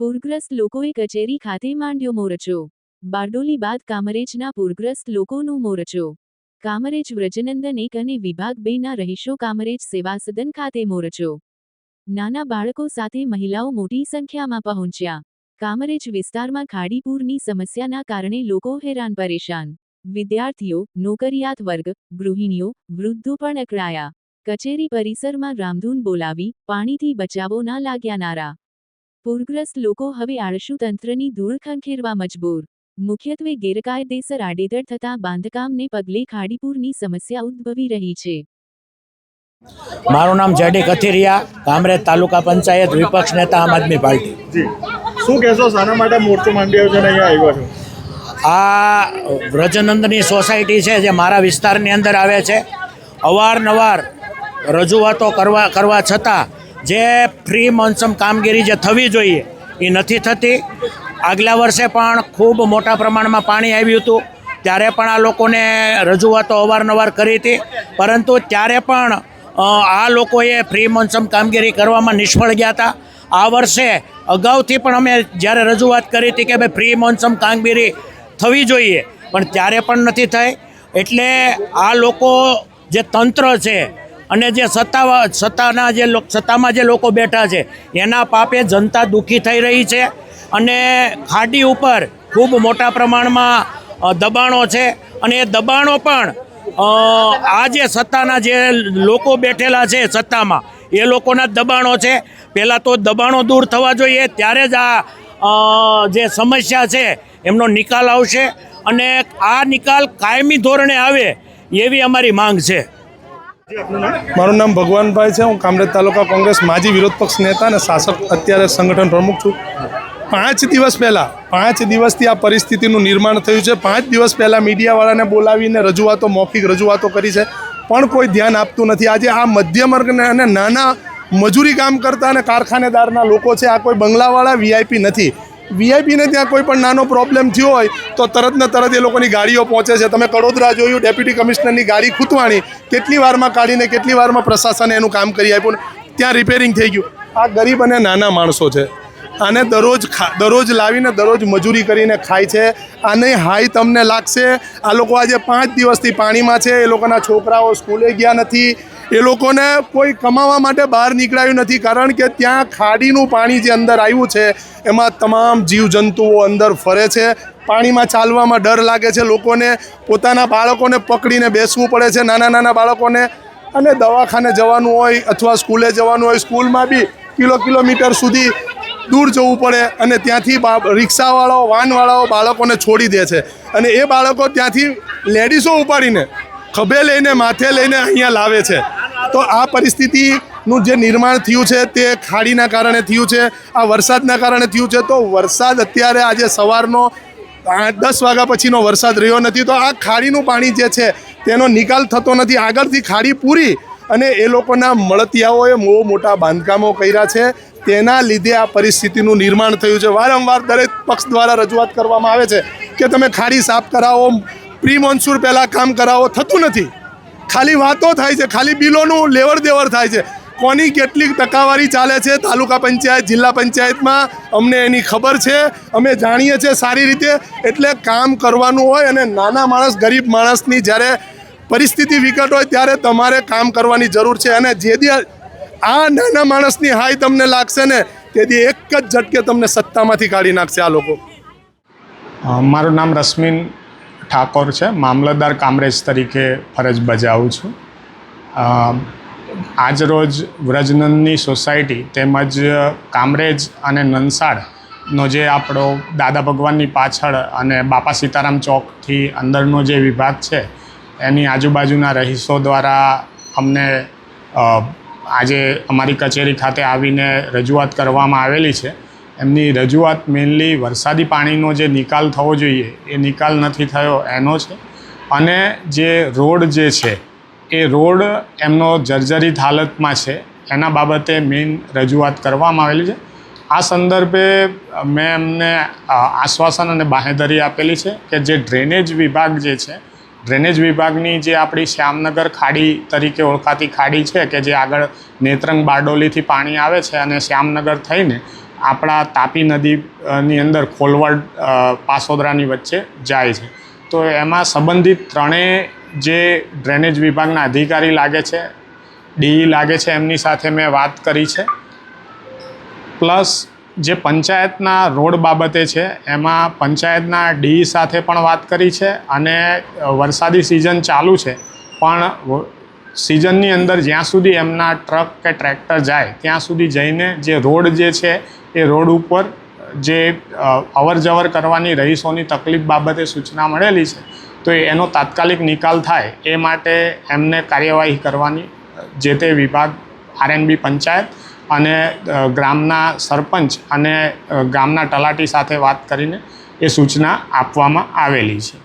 પૂરગ્રસ્ત લોકોએ કચેરી ખાતે માંડ્યો મોરચો. બારડોલી બાદ કામરેજના પૂરગ્રસ્ત લોકોનું મોરચો. કામરેજ વ્રજનંદન એક અને વિભાગ બેના રહીશો કામરેજ સેવા સદન ખાતે મોરચો. નાના બાળકો સાથે મહિલાઓ મોટી સંખ્યામાં પહોંચ્યા. કામરેજ વિસ્તારમાં ખાડીપૂરની સમસ્યાના કારણે લોકો હેરાન પરેશાન. વિદ્યાર્થીઓ, નોકરિયાત વર્ગ, ગૃહિણીઓ, વૃદ્ધો પણ અકળાયા. કચેરી પરિસરમાં રામધૂન બોલાવી, પાણીથી બચાવોના લાગ્યા નારા. પૂરગ્રસ્ત લોકો હવે આળસુ તંત્રની ધૂળ ખંખેરવા મજબૂર. મુખ્યત્વે ગેરકાયદેસર આડેધડ થતા બાંધકામને પગલે ખાડીપુરની સમસ્યા ઉદ્ભવી રહી છે. મારું નામ જેડી કથિરિયા કામરેજ તાલુકા પંચાયત વિપક્ષ નેતા આમ આદમી પાર્ટી. શું કહેશો શાના માટે મોરચો માંડી આવ્યો છે અહીંયા આવ્યો છો? આ વ્રજનંદની સોસાયટી છે જે મારા વિસ્તારની અંદર આવે છે. અવારનવાર રજૂઆતો કરવા કરવા છતાં જે ફ્રી મોન્સમ કામગીરી જે થવી જોઈએ, એ નથી થતી. આગલા વર્ષે પણ ખૂબ મોટા પ્રમાણમાં પાણી આવ્યું હતું. ત્યારે પણ આ લોકોને રજૂઆતો અવારનવાર કરી હતી. પરંતુ ત્યારે પણ આ લોકોએ ફ્રી મોન્સમ કામગીરી કરવામાં નિષ્ફળ ગયા હતા. આ વર્ષે અગાઉથી પણ અમે જ્યારે રજૂઆત કરી હતી કે ભાઈ ફ્રી મોન્સમ કામગીરી થવી જોઈએ, પણ ત્યારે પણ નથી થઈ. એટલે આ લોકો જે તંત્ર છે અને જે સત્તા સત્તાના જે સત્તામાં જે લોકો બેઠા છે, એના પાપે જનતા દુઃખી થઈ રહી છે. અને ખાડી ઉપર ખૂબ મોટા પ્રમાણમાં દબાણો છે. અને એ દબાણો પણ આ જે સત્તાના જે લોકો બેઠેલા છે સત્તામાં, એ લોકોના દબાણો છે. પહેલાં તો દબાણો દૂર થવા જોઈએ, ત્યારે જ આ જે સમસ્યા છે, એમનો નિકાલ આવશે. અને આ નિકાલ કાયમી ધોરણે આવે, એવી અમારી માંગ છે. મારું નામ ભગવાનભાઈ છે. હું કામરેજ તાલુકા કોંગ્રેસ માજી વિરોધ પક્ષ નેતા અને શાસક અત્યારે સંગઠન પ્રમુખ છું. પાંચ દિવસ પહેલાં, પાંચ દિવસથી આ પરિસ્થિતિનું નિર્માણ થયું છે. પાંચ દિવસ પહેલાં મીડિયાવાળાને બોલાવીને રજૂઆતો, મૌખિક રજૂઆતો કરી છે. પણ કોઈ ધ્યાન આપતું નથી. આજે આ મધ્યમ વર્ગને અને નાના મજૂરી કામ કરતા અને કારખાનેદારના લોકો છે, આ કોઈ બંગલાવાળા વીઆઈપી નથી. વીઆઈપીને ત્યાં કોઈ પણ નાનો પ્રોબ્લેમ થયો હોય તો તરત ને તરત એ લોકોની ગાડીઓ પહોંચે છે. તમે કડોદરા જોયું ડેપ્યુટી કમિશનરની ગાડી ખૂતવાણી કેટલી વારમાં કાઢીને, કેટલી વારમાં પ્રશાસને એનું કામ કરી આપ્યું ત્યાં રિપેરિંગ થઈ ગયું. આ ગરીબ અને નાના માણસો છે. આને દરરોજ દરરોજ લાવીને, દરરોજ મજૂરી કરીને ખાય છે. આને હાઈ તમને લાગશે. આ લોકો આજે પાંચ દિવસથી પાણીમાં છે. એ લોકોના છોકરાઓ સ્કૂલે ગયા નથી. એ લોકોને કોઈ કમાવા માટે બહાર નીકળાયું નથી. કારણ કે ત્યાં ખાડીનું પાણી જે અંદર આવ્યું છે, એમાં તમામ જીવજંતુઓ અંદર ફરે છે. પાણીમાં ચાલવામાં ડર લાગે છે. લોકોને પોતાના બાળકોને પકડીને બેસવું પડે છે. નાના નાના બાળકોને અને દવાખાને જવાનું હોય અથવા સ્કૂલે જવાનું હોય, સ્કૂલમાં બી કિલો કિલોમીટર સુધી દૂર જવું પડે અને ત્યાંથી રિક્ષાવાળાઓ, વાનવાળાઓ બાળકોને છોડી દે છે. અને એ બાળકો ત્યાંથી લેડીઝો ઉપાડીને ખભે લઈને, માથે લઈને અહીંયા લાવે છે. તો આ પરિસ્થિતિનું જે નિર્માણ થયું છે તે ખાડીના કારણે થયું છે, આ વરસાદના કારણે થયું છે, તો વરસાદ અત્યારે આજે સવારનો આઠ, દસ વાગ્યા પછીનો વરસાદ રહ્યો નથી, તો આ ખાડીનું પાણી જે છે તેનો નિકાલ થતો નથી. આગળથી ખાડી પૂરી અને એ લોકોના મળતિયાઓએ બહુ મોટા બાંધકામો કર્યા છે. તેના લીધે આ પરિસ્થિતિનું નિર્માણ થયું છે. વારંવાર દરેક પક્ષ દ્વારા રજૂઆત કરવામાં આવે છે કે તમે ખાડી સાફ કરાવો પ્રી મોન્સૂન પહેલાં કામ કરાવો, થતું નથી. ખાલી વાતો થાય છે, ખાલી બિલોનું લેવડ દેવડ થાય છે. કોની કેટલી ટકાવારી ચાલે છે તાલુકા પંચાયત, જિલ્લા પંચાયતમાં, અમને એની ખબર છે. અમે જાણીએ છીએ સારી રીતે એટલે કામ કરવાનું હોય અને નાના માણસ, ગરીબ માણસની જ્યારે પરિસ્થિતિ વિકટ હોય ત્યારે તમારે કામ કરવાની જરૂર છે. અને જેથી આ નાના માણસની હાઈ તમને લાગશે ને તેથી એક જ ઝટકે તમને સત્તામાંથી કાઢી નાખશે આ લોકો. મારું નામ રશ્મિન ઠાકોર છે, મામલતદાર કામરેજ તરીકે ફરજ બજાવું છું. આજરોજ વ્રજનંદની સોસાયટી તેમજ કામરેજ અને નંસાડનો જે આપણો દાદા ભગવાનની પાછળ અને બાપા સીતારામ ચોકથી અંદરનો જે વિભાગ છે, એની આજુબાજુના રહીશો દ્વારા અમને આજે અમારી કચેરી ખાતે આવીને રજૂઆત કરવામાં આવેલી છે. એમની રજૂઆત મેઇનલી વરસાદી પાણીનો જે નિકાલ થવો જોઈએ, એ નિકાલ નથી થયો, એનો છે. અને જે રોડ જે છે, એ રોડ એમનો જર્જરિત હાલતમાં છે. એના બાબતે મેઇન રજૂઆત કરવામાં આવેલી છે. આ સંદર્ભે મેં એમને આશ્વાસન અને બાહેધરી આપેલી છે કે જે ડ્રેનેજ વિભાગ જે છે ડ્રેનેજ વિભાગની જે આપણી શ્યામનગર ખાડી તરીકે ઓળખાતી ખાડી છે કે જે આગળ નેત્રંગ બારડોલીથી પાણી આવે છે અને શ્યામનગર થઈને આપણા તાપી નદીની અંદર ખોલવડ પાસોદરાની વચ્ચે જાય છે. તો એમાં સંબંધિત ત્રણેય જે ડ્રેનેજ વિભાગના અધિકારી લાગે છે ડીઈ લાગે છે, એમની સાથે મેં વાત કરી છે. પ્લસ જે પંચાયતના રોડ બાબતે છે, એમાં પંચાયતના ડી સાથે પણ વાત કરી છે અને વરસાદી સિઝન ચાલુ છે. પણ સિઝનની અંદર જ્યાં સુધી એમના ટ્રક કે ટ્રેક્ટર જાય, ત્યાં સુધી જઈને જે રોડ જે છે એ રોડ ઉપર જે અવર જવર કરવાની રહીશોની તકલીફ બાબતે સૂચના મળેલી છે, તો એનો તાત્કાલિક નિકાલ થાય એ માટે એમને કાર્યવાહી કરવાની, જે તે વિભાગ આરએનબી પંચાયત અને ગ્રામના સરપંચ અને ગામના તલાટી સાથે વાત કરીને એ સૂચના આપવામાં આવેલી છે.